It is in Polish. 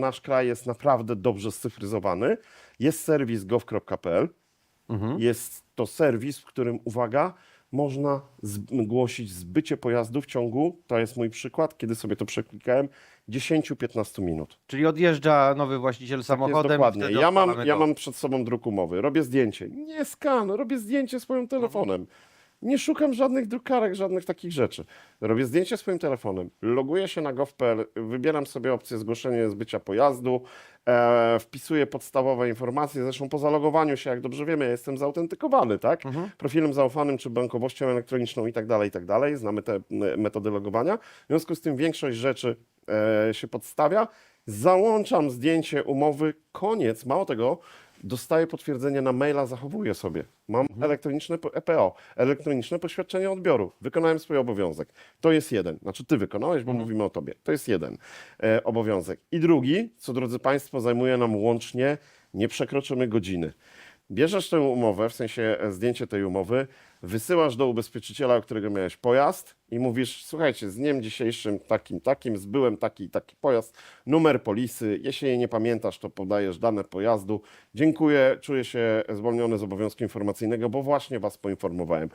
Nasz kraj jest naprawdę dobrze scyfryzowany. Jest serwis gov.pl. Jest to serwis, w którym, uwaga, można zgłosić zbycie pojazdu w ciągu, to jest mój przykład, kiedy sobie to przeklikałem, 10-15 minut. Czyli odjeżdża nowy właściciel Jest samochodem. dokładnie. Ja mam, ja mam przed sobą druk umowy, robię zdjęcie. Nie skan, robię zdjęcie swoim telefonem. Nie szukam żadnych drukarek, żadnych takich rzeczy. Robię zdjęcie swoim telefonem, loguję się na gov.pl, wybieram sobie opcję zgłoszenie zbycia pojazdu, e, wpisuję podstawowe informacje. Zresztą po zalogowaniu się, jak dobrze wiemy, ja jestem zautentykowany, tak? Profilem zaufanym czy bankowością elektroniczną i tak dalej, i tak dalej. Znamy te metody logowania. W związku z tym większość rzeczy e, się podstawia. Załączam zdjęcie umowy, koniec. Mało tego, dostaję potwierdzenie na maila, zachowuję sobie. Mam elektroniczne po- EPO, elektroniczne poświadczenie odbioru. Wykonałem swój obowiązek. To jest jeden. Znaczy ty wykonałeś, bo mówimy o tobie. To jest jeden e, obowiązek. I drugi, co drodzy Państwo, zajmuje nam łącznie, nie przekroczymy godziny. Bierzesz tę umowę, w sensie e, zdjęcie tej umowy, wysyłasz do ubezpieczyciela, u którego miałeś pojazd i mówisz, słuchajcie, z dniem dzisiejszym takim, takim, zbyłem taki taki pojazd, numer polisy, jeśli jej nie pamiętasz, to podajesz dane pojazdu. Dziękuję, czuję się zwolniony z obowiązku informacyjnego, bo właśnie Was poinformowałem.